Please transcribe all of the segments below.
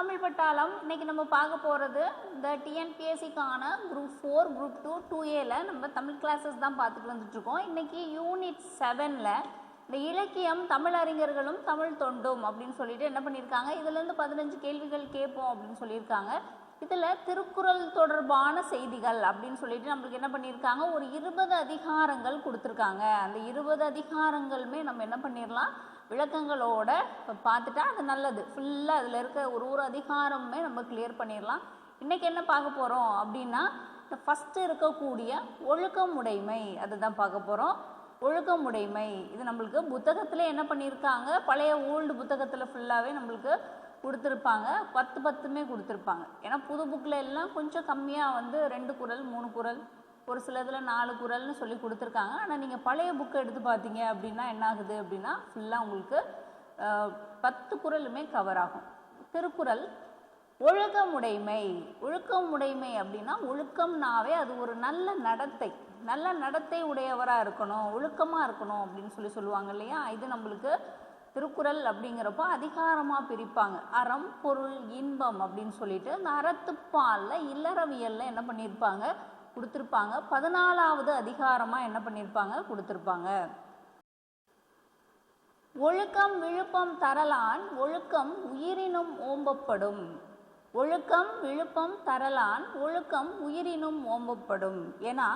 தமிழ் பட்டாளம் இன்றைக்கி நம்ம பார்க்க போகிறது இந்த டிஎன்பிஎஸ்சிக்கான group four group two two ஏல நம்ம தமிழ் கிளாஸஸ் தான் பார்த்துட்டு வந்துட்டுருக்கோம் இன்றைக்கி யூனிட் செவனில் இந்த இலக்கியம் தமிழ் அறிஞர்களும் தமிழ் தொண்டும் அப்படின்னு சொல்லிட்டு என்ன பண்ணியிருக்காங்க? இதுலேருந்து பதினஞ்சு கேள்விகள் கேட்போம் அப்படின்னு சொல்லியிருக்காங்க. இதில் திருக்குறள் தொடர்பான செய்திகள் அப்படின்னு சொல்லிட்டு நம்மளுக்கு என்ன பண்ணியிருக்காங்க? ஒரு இருபது அதிகாரங்கள் கொடுத்துருக்காங்க. அந்த இருபது அதிகாரங்களுமே நம்ம என்ன பண்ணிடலாம் விளக்கங்களோட பார்த்துட்டா அது நல்லது. ஃபுல்லாக அதில் இருக்க ஒரு ஒரு அதிகாரமுமே நம்ம கிளியர் பண்ணிடலாம். இன்றைக்கி என்ன பார்க்க போகிறோம் அப்படின்னா இந்த ஃபஸ்ட்டு இருக்கக்கூடிய ஒழுக்கமுடைமை அதுதான் பார்க்க போகிறோம் ஒழுக்கமுடைமை இது நம்மளுக்கு புத்தகத்தில் என்ன பண்ணியிருக்காங்க? பழைய ஓல்டு புத்தகத்தில் ஃபுல்லாகவே நம்மளுக்கு கொடுத்துருப்பாங்க. பத்து பத்துமே கொடுத்துருப்பாங்க. ஏன்னா புது புக்கில் எல்லாம் கொஞ்சம் கம்மியாக வந்து ரெண்டு குரல் மூணு குரல் ஒரு சிலதில் நாலு குரல்னு சொல்லி கொடுத்துருக்காங்க. ஆனால் நீங்கள் பழைய புக்கை எடுத்து பார்த்தீங்க அப்படின்னா என்ன ஆகுது அப்படின்னா ஃபுல்லாக உங்களுக்கு பத்து குரலுமே கவர் ஆகும். திருக்குறள் ஒழுக்கமுடைமை. ஒழுக்கமுடைமை அப்படின்னா ஒழுக்கம்னாவே அது ஒரு நல்ல நடத்தை. நல்ல நடத்தை உடையவராக இருக்கணும் ஒழுக்கமாக இருக்கணும் அப்படின்னு சொல்லி சொல்லுவாங்க இல்லையா? இது நம்மளுக்கு திருக்குறள் அப்படிங்கிறப்போ அதிகாரமாக பிரிப்பாங்க. அறம் பொருள் இன்பம் அப்படின்னு சொல்லிட்டு அந்த அறத்துப்பாலில் இல்லறவியலில் என்ன பண்ணியிருப்பாங்க கொடுத்துருப்பாங்க. பதினாலாவது அதிகாரமாக என்ன பண்ணியிருப்பாங்க கொடுத்துருப்பாங்க. ஒழுக்கம் விழுப்பம் தரலான் ஒழுக்கம் உயிரினும் ஓம்பப்படும். ஒழுக்கம் விழுப்பம் தரலான் ஒழுக்கம் உயிரினும் ஓம்பப்படும். ஏன்னா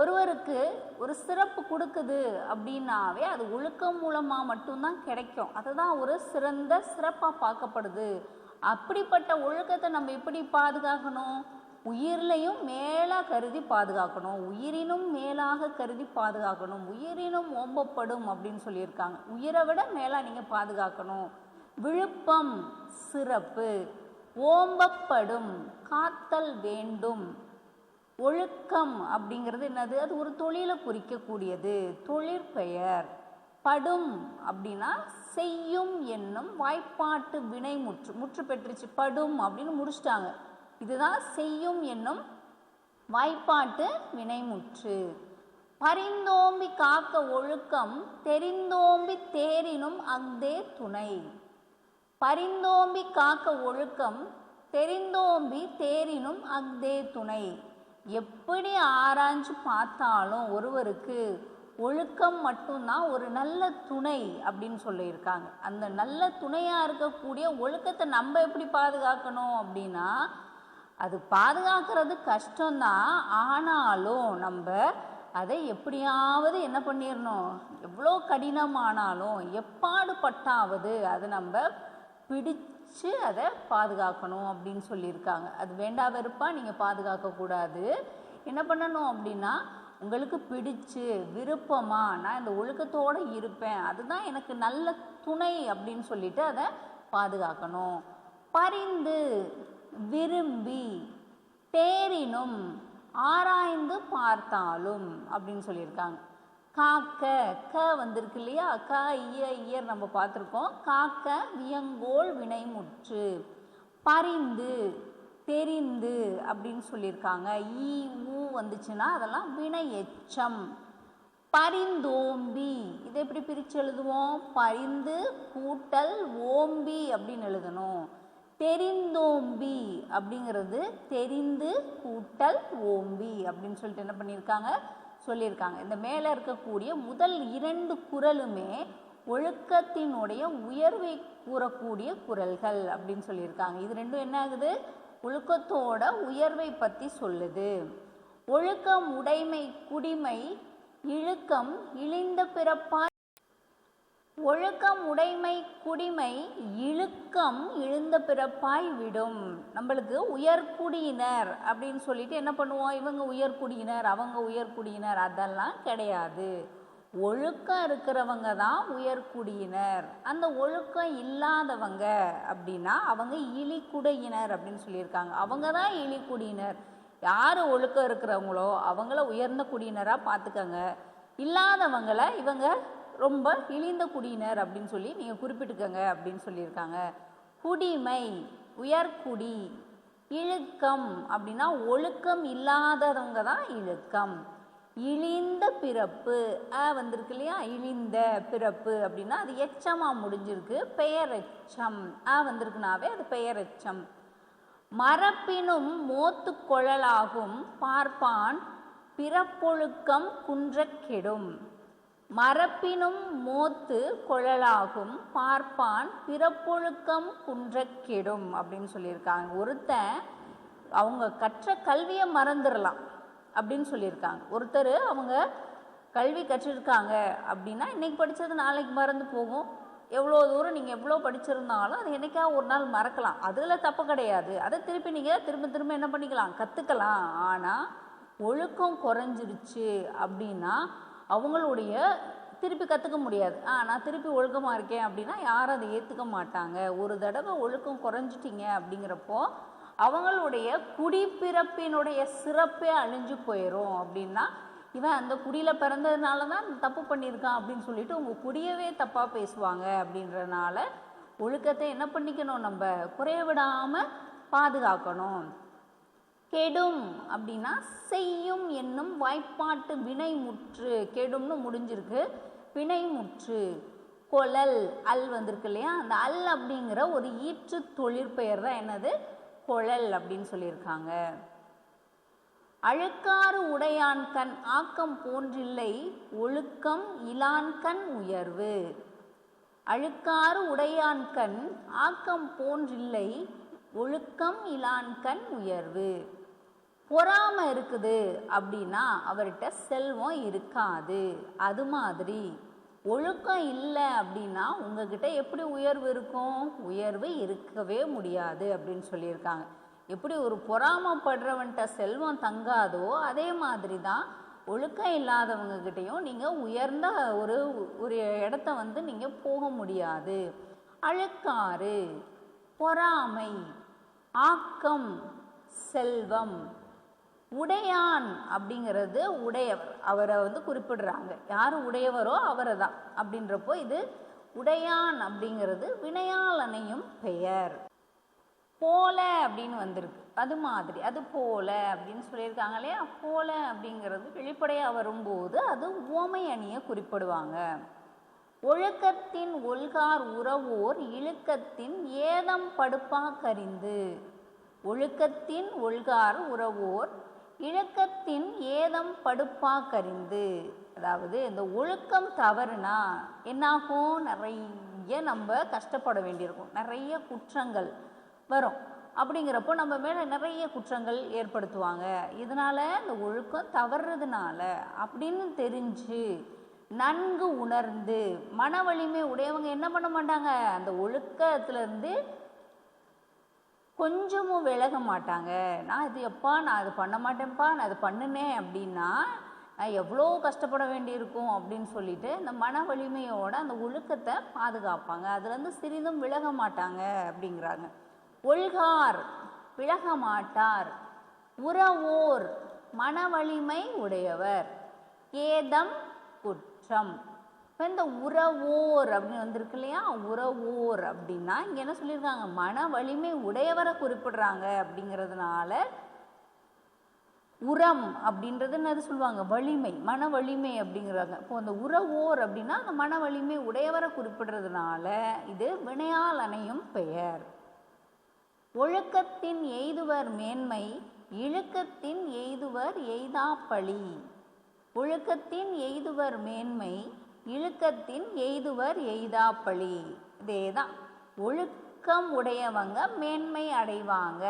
ஒருவருக்கு ஒரு சிறப்பு கொடுக்குது அப்படின்னாவே அது ஒழுக்கம் மூலமாக மட்டும்தான் கிடைக்கும். அதுதான் ஒரு சிறந்த சிறப்பாக பார்க்கப்படுது. அப்படிப்பட்ட ஒழுக்கத்தை நம்ம எப்படி பாதுகாக்கணும்? உயிர்லையும் மேலாக கருதி பாதுகாக்கணும். உயிரினும் மேலாக கருதி பாதுகாக்கணும். உயிரினும் ஓம்பப்படும் அப்படின்னு சொல்லியிருக்காங்க. உயிரை விட மேலாக நீங்கள் பாதுகாக்கணும். விழுப்பம் சிறப்பு. ஓம்பப்படும் காத்தல் வேண்டும். ஒழுக்கம் அப்படிங்கிறது என்னது? அது ஒரு தொழிலை குறிக்கக்கூடியது. தொழிற்பெயர் படும் அப்படின்னா செய்யும் என்னும் வாய்ப்பாட்டு வினை முற்று முற்று பெற்றுச்சு. படும் அப்படின்னு முடிச்சிட்டாங்க. இதுதான் செய்யும் என்னும் வாய்ப்பாட்டு வினைமுற்று. பரிந்தோம்பி காக்க ஒழுக்கம் தெரிந்தோம்பி தேரினும் அஃதே துணை. பரிந்தோம்பி காக்க ஒழுக்கம் தெரிந்தோம்பி தேரினும் அஃதே துணை. எப்படி ஆராய்ஞ்சு பார்த்தாலும் ஒருவருக்கு ஒழுக்கம் மட்டும்தான் ஒரு நல்ல துணை அப்படின்னு சொல்லியிருக்காங்க. அந்த நல்ல துணையாக இருக்கக்கூடிய ஒழுக்கத்தை நம்ம எப்படி பாதுகாக்கணும் அப்படின்னா அது பாதுகாக்கிறது கஷ்டம்தான். ஆனாலும் நம்ம அதை எப்படியாவது என்ன பண்ணிடணும் எவ்வளோ கடினமானாலும் எப்பாடு பட்டாவது அதை நம்ம பிடிச்சு அதை பாதுகாக்கணும் அப்படின்னு சொல்லியிருக்காங்க. அது வேண்டா வெறுப்பாக நீங்கள் பாதுகாக்கக்கூடாது என்ன பண்ணணும் அப்படின்னா உங்களுக்கு பிடிச்சு விருப்பமாக நான் இந்த ஒழுக்கத்தோடு இருப்பேன் அதுதான் எனக்கு நல்ல துணை அப்படின்னு சொல்லிட்டு அதை பாதுகாக்கணும். பரிந்து விரும்பி தேரினும் ஆராய்ந்து பார்த்தாலும் அப்படின்னு சொல்லியிருக்காங்க. காக்க க வந்திருக்கு இல்லையா? க இய இயர் நம்ம பார்த்துருக்கோம். காக்க வியங்கோல் வினைமுற்று பரிந்து தெரிந்து அப்படின்னு சொல்லியிருக்காங்க. ஈ ஊ வந்துச்சுன்னா அதெல்லாம் வினை எச்சம் பரிந்தோம்பி இதை எப்படி பிரித்து எழுதுவோம்? பரிந்து கூட்டல் ஓம்பி அப்படின்னு எழுதணும். தெரிந்தோம்பி அப்படிங்கிறது தெரிந்து கூட்டல் ஓம்பி அப்படின்னு சொல்லிட்டு என்ன பண்ணியிருக்காங்க? சொல்லியிருக்காங்க. இந்த மேலே இருக்கக்கூடிய முதல் இரண்டு குறளுமே ஒழுக்கத்தினுடைய உயர்வை கூறக்கூடிய குறள்கள் அப்படின்னு சொல்லியிருக்காங்க. இது ரெண்டும் என்ன ஆகுது? ஒழுக்கத்தோட உயர்வை பற்றி சொல்லுது. ஒழுக்கம் உடைமை குடிமை இழுக்கம் இழிந்த பிறப்பாய் ஒழுக்கம் உடைமை குடிமை இழுக்கம் இழுந்த பிறப்பாய் விடும். நம்மளுக்கு உயர்குடியினர் அப்படின்னு சொல்லிட்டு என்ன பண்ணுவோம்? இவங்க உயர்குடியினர் அவங்க உயர்குடியினர் அதெல்லாம் கிடையாது. ஒழுக்கம் இருக்கிறவங்க தான் உயர்குடியினர் அந்த ஒழுக்கம் இல்லாதவங்க அப்படின்னா அவங்க இழிக்குடையினர் அப்படின்னு சொல்லியிருக்காங்க. அவங்க தான் இழிக்குடியினர் யார் ஒழுக்கம் இருக்கிறவங்களோ அவங்கள உயர்ந்த குடியினராக பார்த்துக்கங்க. இல்லாதவங்களை இவங்க ரொம்ப இழிந்த குடியினர் அப்படின்னு சொல்லி நீங்கள் குறிப்பிட்டுக்கங்க அப்படின்னு சொல்லியிருக்காங்க. குடிமை உயர்குடி இழுக்கம் அப்படின்னா ஒழுக்கம் இல்லாதவங்க தான் இழுக்கம். இழிந்த பிறப்பு ஆ வந்திருக்கு இல்லையா? இழிந்த பிறப்பு அப்படின்னா அது எச்சமாக முடிஞ்சிருக்கு. பெயரெச்சம் ஆ வந்திருக்குனாவே அது பெயரெச்சம். மரப்பினும் மோத்து கொழலாகும் பார்ப்பான் பிறப்பொழுக்கம் குன்றக்கெடும். மரப்பினும் மோத்து கொழலாகும். பார்ப்பான் பிறப்பொழுக்கம் குன்றக்கிடும் அப்படின்னு சொல்லியிருக்காங்க. ஒருத்தன் அவங்க கற்ற கல்வியை மறந்துடலாம் அப்படின்னு சொல்லியிருக்காங்க. ஒருத்தர் அவங்க கல்வி கற்றிருக்காங்க அப்படின்னா இன்னைக்கு படித்தது நாளைக்கு மறந்து போகும். எவ்வளோ தூரம் நீங்கள் எவ்வளோ படிச்சிருந்தாலும் அது என்றைக்கா ஒரு நாள் மறக்கலாம். அதில் தப்பு கிடையாது. அதை திருப்பி நீங்கள் திரும்ப திரும்ப என்ன பண்ணிக்கலாம்? கற்றுக்கலாம் ஆனால் ஒழுக்கம் குறைஞ்சிருச்சு அப்படின்னா அவங்களுடைய திருப்பி கற்றுக்க முடியாது. ஆ நான் திருப்பி ஒழுக்கமாக இருக்கேன் அப்படின்னா யாரும் அதை ஏற்றுக்க மாட்டாங்க. ஒரு தடவை ஒழுக்கம் குறைஞ்சிட்டிங்க அப்படிங்கிறப்போ அவங்களுடைய குடிப்பிறப்பினுடைய சிறப்பே அழிஞ்சு போயிடும் அப்படின்னா இவன் அந்த குடியில் பிறந்ததுனால தான் தப்பு பண்ணியிருக்கான் அப்படின்னு சொல்லிட்டு உங்கள் குடியவே தப்பாக பேசுவாங்க அப்படின்றனால ஒழுக்கத்தை என்ன பண்ணிக்கணும்? நம்ம குறைய விடாமல் பாதுகாக்கணும். கெடும் அப்படின்னா செய்யும் என்னும் வாய்ப்பாட்டு வினைமுற்று. கெடும்னு முடிஞ்சிருக்கு. வினைமுற்று. கொழல் அல் வந்திருக்கு இல்லையா? அந்த அல் அப்படிங்கிற ஒரு ஈற்று தொழிற்பெயர் தான் என்னது? கொழல் அப்படின்னு சொல்லியிருக்காங்க. அழுக்காறு உடையான் கண் ஆக்கம் போன்றில்லை. ஒழுக்கம் இலான் கண் உயர்வு. அழுக்காறு உடையான் கண் ஆக்கம் போன்றில்லை. ஒழுக்கம் இலான் கண் உயர்வு. பொறாமை இருக்குது அப்படின்னா அவர்கிட்ட செல்வம் இருக்காது. அது மாதிரி ஒழுக்கம் இல்லை அப்படின்னா உங்ககிட்ட எப்படி உயர்வு இருக்கும்? உயர்வு இருக்கவே முடியாது அப்படின்னு சொல்லியிருக்காங்க. எப்படி ஒரு பொறாமப்படுறவன்கிட்ட செல்வம் தங்காதோ அதே மாதிரி தான் ஒழுக்கம் இல்லாதவங்கக்கிட்டேயும் நீங்கள் உயர்ந்த ஒரு ஒரு இடத்த வந்து நீங்கள் போக முடியாது. அழுக்காறு பொறாமை ஆக்கம் செல்வம் உடையான் அப்படிங்கிறது உடையவர். அவரை வந்து குறிப்பிடுறாங்க. யார் உடையவரோ அவரை தான் அப்படின்றப்போ இது உடையான் அப்படிங்கிறது வினையாளனையும் பெயர். போல அப்படின்னு வந்திருக்கு. அது மாதிரி. அது போல அப்படின்னு சொல்லியிருக்காங்க இல்லையா? போல அப்படிங்கிறது வெளிப்படையாக வரும்போது அது ஓமை அணியை குறிப்பிடுவாங்க. ஒழுக்கத்தின் ஒல்கார் உறவோர் இழுக்கத்தின் ஏதம் படுப்பா கரிந்து ஒழுக்கத்தின் ஒல்கார் உறவோர் இழக்கத்தின் ஏதம் படுப்பா கரிந்து அதாவது இந்த ஒழுக்கம் தவறுனா என்னாகும்? நிறைய நம்ம கஷ்டப்பட வேண்டியிருக்கும். நிறைய குற்றங்கள் வரும். அப்படிங்கிறப்போ நம்ம மேலே நிறைய குற்றங்கள் ஏற்படுத்துவாங்க. இதனால் இந்த ஒழுக்கம் தவறுறதுனால அப்படின்னு தெரிஞ்சு நன்கு உணர்ந்து மன வலிமை உடையவங்க என்ன பண்ண மாட்டாங்க? அந்த ஒழுக்கத்துலேருந்து கொஞ்சமும் விலக மாட்டாங்க. நான் இது எப்பா நான் அது பண்ண மாட்டேன்ப்பா நான் அது பண்ணினேன் அப்படின்னா நான் எவ்வளோ கஷ்டப்பட வேண்டியிருக்கும் அப்படின்னு சொல்லிட்டு இந்த மன வலிமையோட அந்த ஒழுக்கத்தை பாதுகாப்பாங்க. அதுலேருந்து சிறிதும் விலக மாட்டாங்க அப்படிங்கிறாங்க. ஒல்கார் விலக மாட்டார். உறவோர் மன வலிமை உடையவர். ஏதம் குற்றம். இப்போ இந்த உறவோர் அப்படின்னு வந்திருக்கு இல்லையா? உறவோர் அப்படின்னா இங்கே என்ன சொல்லியிருக்காங்க? மன வலிமை உடையவரை குறிப்பிடுறாங்க அப்படிங்கிறதுனால உரம் அப்படின்றது என்னது சொல்லுவாங்க? வலிமை மன வலிமை அப்படிங்கிறாங்க. இப்போ அந்த உறவோர் அப்படின்னா அந்த மன வலிமை உடையவரை குறிப்பிடுறதுனால இது வினையால் அணையும் பெயர். ஒழுக்கத்தின் எய்துவர் மேன்மை இழுக்கத்தின் எய்துவர் எய்தாப்பழி. ஒழுக்கத்தின் எய்துவர் மேன்மை இழுக்கத்தின் எய்துவர் எய்தாப்பழி. இதே தான் ஒழுக்கம் உடையவங்க மேன்மை அடைவாங்க.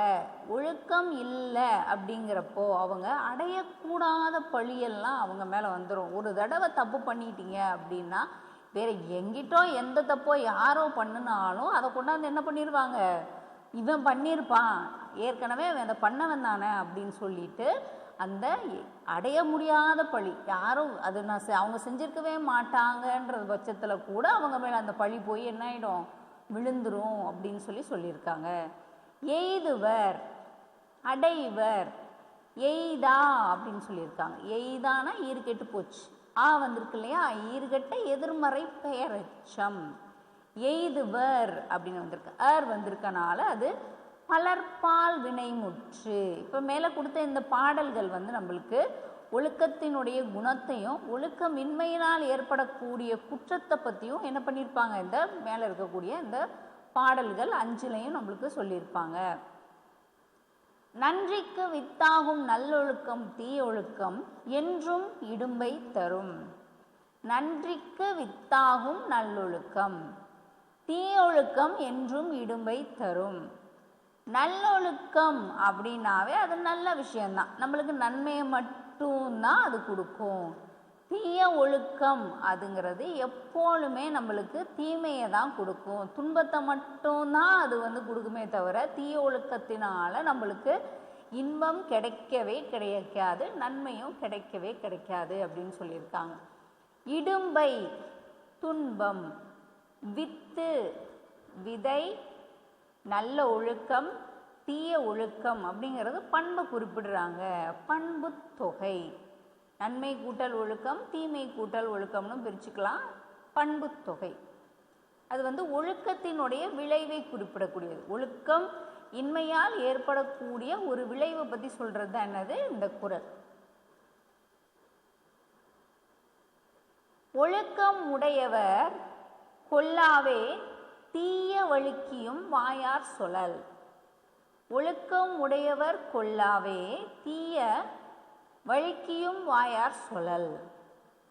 ஒழுக்கம் இல்லை அப்படிங்கிறப்போ அவங்க அடையக்கூடாத பழியெல்லாம் அவங்க மேலே வந்துடும் ஒரு தடவை தப்பு பண்ணிட்டீங்க அப்படின்னா வேற எங்கிட்டோ எந்த தப்போ யாரோ பண்ணினாலும் அதை கொண்டாந்து என்ன பண்ணிடுவாங்க இவன் பண்ணியிருப்பான் ஏற்கனவே அவன் அதை பண்ணவன் தானே அப்படின்னு சொல்லிட்டு அந்த அடைய முடியாத பழி. யாரும் அது நான் செ- அவங்க செஞ்சிருக்கவே மாட்டாங்கன்ற பட்சத்தில் கூட அவங்க மேலே அந்த பழி போய் என்ன ஆகிடும் விழுந்துரும் அப்படின்னு சொல்லி சொல்லியிருக்காங்க. எய்துவர் அடைவர் எய்தா அப்படின்னு சொல்லியிருக்காங்க. எய்தானா ஈர்கெட்டு போச்சு. ஆ வந்திருக்கு இல்லையா? ஈர்கெட்ட எதிர்மறை பெயரச்சம். எய்துவர் அப்படின்னு வந்திருக்கு. அர் வந்திருக்கனால அது பலர்பால் வினைமுற்று. இப்போ மேலே கொடுத்த இந்த பாடல்கள் வந்து நம்மளுக்கு ஒழுக்கத்தினுடைய குணத்தையும் ஒழுக்கமின்மையினால் ஏற்படக்கூடிய குற்றத்தை பற்றியும் என்ன பண்ணியிருப்பாங்க இந்த மேலே இருக்கக்கூடிய இந்த பாடல்கள் அஞ்சுலையும் நம்மளுக்கு சொல்லியிருப்பாங்க நன்றிக்கு வித்தாகும் நல்லொழுக்கம் தீயொழுக்கம் என்றும் இடும்பை தரும். நன்றிக்கு வித்தாகும் நல்லொழுக்கம் தீயொழுக்கம் என்றும் இடும்பை தரும். நல்லொழுக்கம் அப்படின்னாவே அது நல்ல விஷயந்தான் நம்மளுக்கு நன்மையை மட்டும்தான் அது கொடுக்கும். தீய ஒழுக்கம் அதுங்கிறது எப்போதுமே நம்மளுக்கு தீமையை தான் கொடுக்கும். துன்பத்தை மட்டும்தான் அது வந்து கொடுக்குமே தவிர தீய ஒழுக்கத்தினால நம்மளுக்கு இன்பம் கிடைக்கவே கிடைக்காது நன்மையும் கிடைக்கவே கிடைக்காது அப்படின்னு சொல்லியிருக்காங்க. இடும்பை துன்பம் வித்து விதை நல்ல ஒழுக்கம் தீய ஒழுக்கம் அப்படிங்கிறது பண்பை குறிப்பிடுறாங்க. பண்பு தொகை. நன்மை கூட்டல் ஒழுக்கம் தீமை கூட்டல் ஒழுக்கம்னு பிரிச்சுக்கலாம். பண்பு தொகை. அது வந்து ஒழுக்கத்தினுடைய விளைவை குறிப்பிடக்கூடியது. ஒழுக்கம் இன்மையால் ஏற்படக்கூடிய ஒரு விளைவை பற்றி சொல்கிறது தான் என்னது? இந்த குரல். ஒழுக்கம் உடையவர் கொல்லாவே தீய வழுக்கியும் வாயார் சொலல் ஒழுக்கம் உடையவர் கொல்லாவே தீய வழுக்கியும் வாயார் சொலல்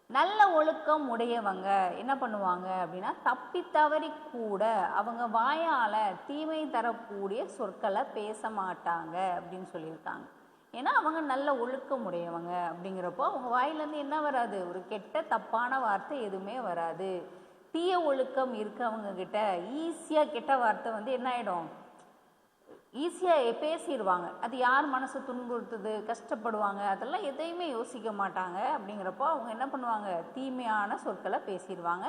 நல்ல ஒழுக்கம் உடையவங்க என்ன பண்ணுவாங்க அப்படின்னா தப்பி தவறி கூட அவங்க வாயால் தீமை தரக்கூடிய சொற்களை பேச மாட்டாங்க அப்படின்னு சொல்லியிருக்காங்க. ஏன்னா அவங்க நல்ல ஒழுக்கம் உடையவங்க அப்படிங்கிறப்போ அவங்க வாயிலேருந்து என்ன வராது? ஒரு கெட்ட தப்பான வார்த்தை எதுவுமே வராது. தீய ஒழுக்கம் இருக்கவங்க கிட்ட ஈஸியாக கெட்ட வார்த்தை வந்து என்ன ஆகிடும் ஈஸியாக பேசிடுவாங்க அது யார் மனசை துன்புறுத்துது கஷ்டப்படுவாங்க அதெல்லாம் எதையுமே யோசிக்க மாட்டாங்க. அப்படிங்கிறப்போ அவங்க என்ன பண்ணுவாங்க? தீமையான சொற்களை பேசிடுவாங்க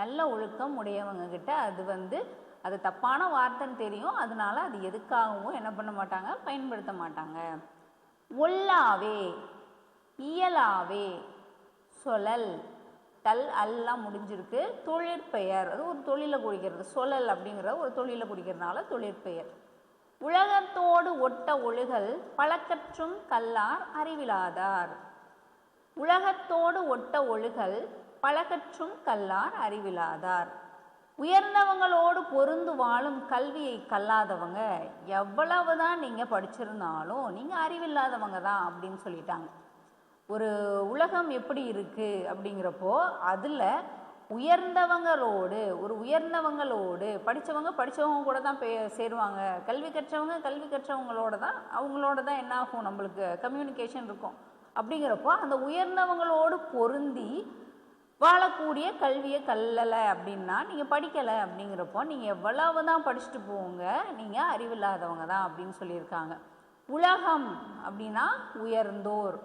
நல்ல ஒழுக்கம் உடையவங்க கிட்ட அது வந்து அது தப்பான வார்த்தைன்னு தெரியும். அதனால அது எதுக்காகவும் என்ன பண்ண மாட்டாங்க? பயன்படுத்த மாட்டாங்க. ஒல்லாவே இயலாவே சொலல் தல் எல்லாம் முடிஞ்சிருக்கு. தொழிற்பெயர் அது ஒரு தொழிலை குறிக்கிறது. சொலல் அப்படிங்கிற ஒரு தொழிலை குறிக்கிறதுனால தொழிற்பெயர் உலகத்தோடு ஒட்ட ஒழுகல் பழக்கற்றும் கல்லார் அறிவிலாதார். உலகத்தோடு ஒட்ட ஒழுகல் பழக்கற்றும் கல்லார் அறிவிலாதார். உயர்ந்தவங்களோடு பொருந்து வாழும் கல்வியை கல்லாதவங்க எவ்வளவுதான் நீங்கள் படிச்சிருந்தாலும் நீங்கள் அறிவில்லாதவங்க தான் அப்படின்னு சொல்லிட்டாங்க. ஒரு உலகம் எப்படி இருக்குது அப்படிங்கிறப்போ அதில் உயர்ந்தவங்களோடு ஒரு உயர்ந்தவங்களோடு படித்தவங்க படித்தவங்க கூட தான் பே சேருவாங்க. கல்வி கற்றவங்க கல்வி கற்றவங்களோட தான் அவங்களோட தான் என்ன ஆகும் நம்மளுக்கு கம்யூனிகேஷன் இருக்கும். அப்படிங்கிறப்போ அந்த உயர்ந்தவங்களோடு பொருந்தி வாழக்கூடிய கல்வியை கல்லலை அப்படின்னா நீங்கள் படிக்கலை அப்படிங்கிறப்போ நீங்கள் எவ்வளவு தான் படிச்சுட்டு போங்க நீங்கள் அறிவில்லாதவங்க தான் அப்படின்னு சொல்லியிருக்காங்க. உலகம் அப்படின்னா உயர்ந்தோர்.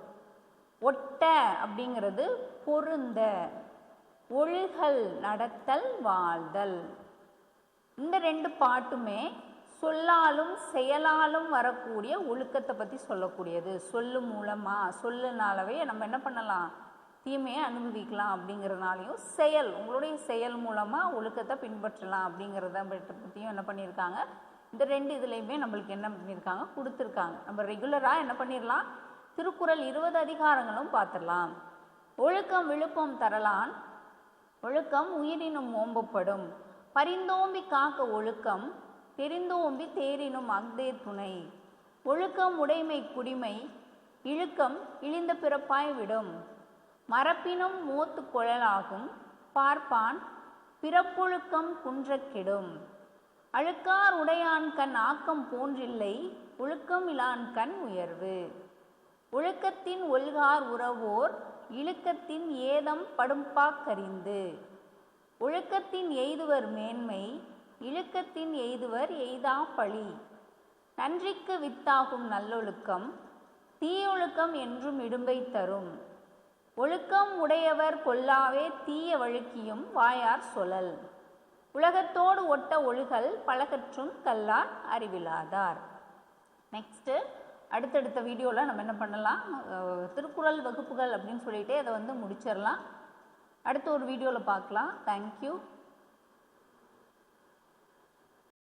ஒட்ட அப்படிங்கிறது பொருந்த ஒழுகல் நடத்தல் வாழ்தல். இந்த ரெண்டு பாட்டுமே சொல்லாலும் செயலாலும் வரக்கூடிய ஒழுக்கத்தை பற்றி சொல்லக்கூடியது. சொல்லு மூலமாக சொல்லுனாலவே நம்ம என்ன பண்ணலாம்? தீமையை அனுபவிக்கலாம் அப்படிங்கிறதுனாலையும் செயல் உங்களுடைய செயல் மூலமாக ஒழுக்கத்தை பின்பற்றலாம் அப்படிங்கிறத பற்றியும் என்ன பண்ணியிருக்காங்க? இந்த ரெண்டு இதுலேயுமே நம்மளுக்கு என்ன பண்ணியிருக்காங்க? கொடுத்துருக்காங்க. நம்ம ரெகுலராக என்ன பண்ணிடலாம் திருக்குறள் இருபது அதிகாரங்களும் பார்த்துடலாம். ஒழுக்கம் விழுப்பம் தரலான் ஒழுக்கம் உயிரினும் ஓம்பப்படும். பரிந்தோம்பி காக்க ஒழுக்கம் தெரிந்தோம்பி தேரினும் அக்தே துணை. ஒழுக்கம் உடைமை குடிமை இழுக்கம் இழிந்த பிறப்பாய் விடும். மரப்பினும் மூத்து குழலாகும் பார்ப்பான் பிறப்பொழுக்கம் குன்றக்கிடும் அழுக்கார் உடையான் கண் ஆக்கம் போன்றில்லை ஒழுக்கம் இலான் கண் உயர்வு. ஒழுக்கத்தின் ஒல்கார் உறவோர் இழுக்கத்தின் ஏதம் படும்பாக்கறிந்து. ஒழுக்கத்தின் எய்துவர் மேன்மை இழுக்கத்தின் எய்துவர் எய்தா பழி நன்றிக்கு வித்தாகும் நல்லொழுக்கம் தீயொழுக்கம் என்றும் இடும்பை தரும். ஒழுக்கம் உடையவர் கொல்லாவே தீய வழுக்கியும் வாயார் சொலல் உலகத்தோடு ஒட்ட ஒழுகல் பழகற்றும் கல்லார் அறிவிலாதார். நெக்ஸ்ட்டு அடுத்தடுத்த வீடியோவில் நம்ம என்ன பண்ணலாம்? திருக்குறள் வகுப்புகள் அப்படின்னு சொல்லிட்டு அதை வந்து முடிச்சிடலாம் அடுத்த ஒரு வீடியோவில் பார்க்கலாம் தேங்க்யூ